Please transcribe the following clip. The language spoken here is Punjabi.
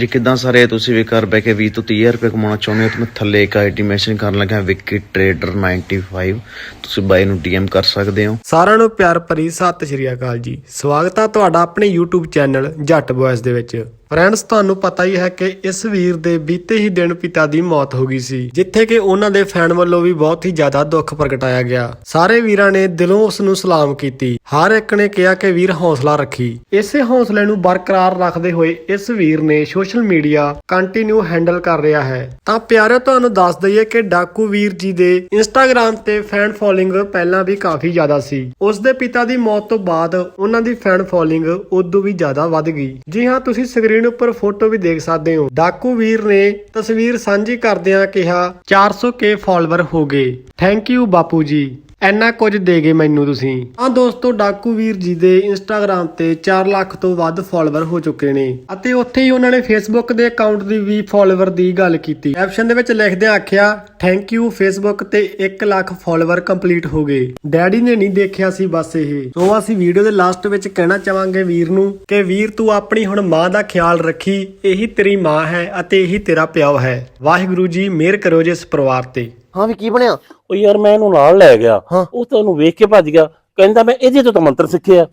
ਜੇ ਕਿਦਾਂ ਸਾਰੇ ਤੁਸੀਂ ਵੀ ਘਰ ਬੈ ਕੇ 20 ਤੋਂ 30000 ਰੁਪਏ ਕਮਾਉਣਾ ਚਾਹੁੰਦੇ ਹੋ, ਤਾਂ ਮੈਂ ਥੱਲੇ ਇੱਕ ਆਈਡੀ ਕਰਨ ਲੱਗਾ ਵਿਕੀ ਟ੍ਰੇਡਰ 95 ਤੁਸੀਂ ਬਾਈ ਨੂੰ ਡੀਐਮ ਕਰ ਸਕਦੇ ਹੋ। ਸਾਰਿਆਂ ਨੂੰ ਪਿਆਰ ਭਰੀ ਸਤਿ ਸ਼੍ਰੀ ਅਕਾਲ ਜੀ। ਸਵਾਗਤ ਆ ਤੁਹਾਡਾ ਆਪਣੇ YouTube ਚੈਨਲ ਜੱਟ ਬॉयਜ਼ ਦੇ ਵਿੱਚ। ਫਰੈਂਡਸ, ਤੁਹਾਨੂੰ ਪਤਾ ਹੀ ਹੈ ਕਿ ਇਸ ਵੀਰ ਦੇ ਬੀਤੇ ਹੀ ਦਿਨ ਪਿਤਾ ਦੀ ਮੌਤ ਹੋ ਗਈ ਸੀ, ਜਿੱਥੇ ਕਿ ਉਹਨਾਂ ਦੇ ਫੈਨ ਵੱਲੋਂ ਵੀ ਬਹੁਤ ਹੀ ਜ਼ਿਆਦਾ ਦੁੱਖ ਪ੍ਰਗਟਾਇਆ ਗਿਆ। ਸਾਰੇ ਵੀਰਾਂ ਨੇ ਦਿਲੋਂ ਉਸ ਨੂੰ ਸਲਾਮ ਕੀਤੀ। ਹਰ ਇੱਕ ਨੇ ਕਿਹਾ ਕਿ ਵੀਰ ਹੌਸਲਾ ਰੱਖੀ। ਇਸੇ ਹੌਸਲੇ ਨੂੰ ਬਰਕਰਾਰ ਰੱਖਦੇ ਹੋਏ ਇਸ ਵੀਰ ਨੇ ਸੋਸ਼ਲ ਮੀਡੀਆ ਕੰਟੀਨਿਊ ਹੈਂਡਲ ਕਰ ਰਿਹਾ ਹੈ। ਤਾਂ ਪਿਆਰੇ ਤੁਹਾਨੂੰ ਦੱਸ ਦਈਏ ਕਿ ਡਾਕੂ ਵੀਰ ਜੀ ਦੇ ਇੰਸਟਾਗ੍ਰam ਤੇ ਫੈਨ ਫੋਲੋਇੰਗ ਪਹਿਲਾਂ ਵੀ ਕਾਫੀ ਜ਼ਿਆਦਾ ਸੀ। ਉਸ ਦੇ ਪਿਤਾ ਦੀ ਮੌਤ ਤੋਂ ਬਾਅਦ ਉਹਨਾਂ ਦੀ ਫੈਨ ਫੋਲੋਇੰਗ ਉਦੋਂ ਵੀ ਜ਼ਿਆਦਾ ਵੱਧ ਗਈ। ਜੀ ਹਾਂ, ਤੁਸੀਂ ਸਕਰੀਨ ਉੱਪਰ ਫੋਟੋ ਵੀ ਦੇਖ ਸਕਦੇ ਹੋ। ਡਾਕੂ ਵੀਰ ਨੇ ਤਸਵੀਰ ਸਾਂਝੀ ਕਰਦਿਆਂ ਕਿਹਾ 400k ਫਾਲੋਅਰ ਹੋ ਗਏ। ਥੈਂਕ ਯੂ ਬਾਪੂ ਜੀ। ਇੰਨਾ ਕੁਝ ਦੇ ਗਏ ਮੈਨੂੰ ਤੁਸੀਂ। ਹਾਂ ਦੋਸਤੋ, ਡਾਕੂ ਵੀਰ ਜੀ ਦੇ ਇੰਸਟਾਗ੍ਰam ਤੇ 4 ਲੱਖ ਤੋਂ ਵੱਧ ਫਾਲੋਅਰ ਹੋ ਚੁੱਕੇ ਨੇ। ਅਤੇ ਉੱਥੇ ਹੀ ਉਹਨਾਂ ਨੇ ਫੇਸਬੁੱਕ ਦੇ ਅਕਾਊਂਟ ਦੀ ਵੀ ਫਾਲੋਅਰ ਦੀ ਗੱਲ ਕੀਤੀ। ਕੈਪਸ਼ਨ ਦੇ ਵਿੱਚ ਲਿਖਦਿਆਂ ਆਖਿਆ ਥੈਂਕ ਯੂ ਫੇਸਬੁੱਕ ਤੇ 1 ਲੱਖ ਫਾਲੋਅਰ ਕੰਪਲੀਟ ਹੋ ਗਏ। ਡੈਡੀ ਨੇ ਨਹੀਂ ਦੇਖਿਆ ਸੀ ਬਸ ਇਹ। ਸੋ ਅਸੀਂ ਵੀਡੀਓ ਦੇ ਲਾਸਟ ਵਿੱਚ ਕਹਿਣਾ ਚਾਹਾਂਗੇ ਵੀਰ ਨੂੰ ਕਿ, ਵੀਰ, ਤੂੰ ਆਪਣੀ ਹੁਣ ਮਾਂ ਦਾ ਖਿਆਲ ਰੱਖੀ। ਇਹੀ ਤੇਰੀ ਮਾਂ ਹੈ ਅਤੇ ਇਹੀ ਤੇਰਾ ਪਿਓ ਹੈ। ਵਾਹਿਗੁਰੂ ਜੀ, ਮਿਹਰ ਕਰੋ ਜੀ ਇਸ ਪਰਿਵਾਰ ਤੇ। ਹਾਂ ਵੀ ਕੀ ਬਣਿਆ? ਉਹ ਯਾਰ ਮੈਂ ਇਹਨੂੰ ਨਾਲ ਲੈ ਗਿਆ। ਉਹ ਤਾਂ ਉਹਨੂੰ ਵੇਖ ਕੇ ਭੱਜ ਗਿਆ। ਕਹਿੰਦਾ ਮੈਂ ਇਹਦੇ ਤੋਂ ਤਾਂ ਮੰਤਰ ਸਿੱਖਿਆ।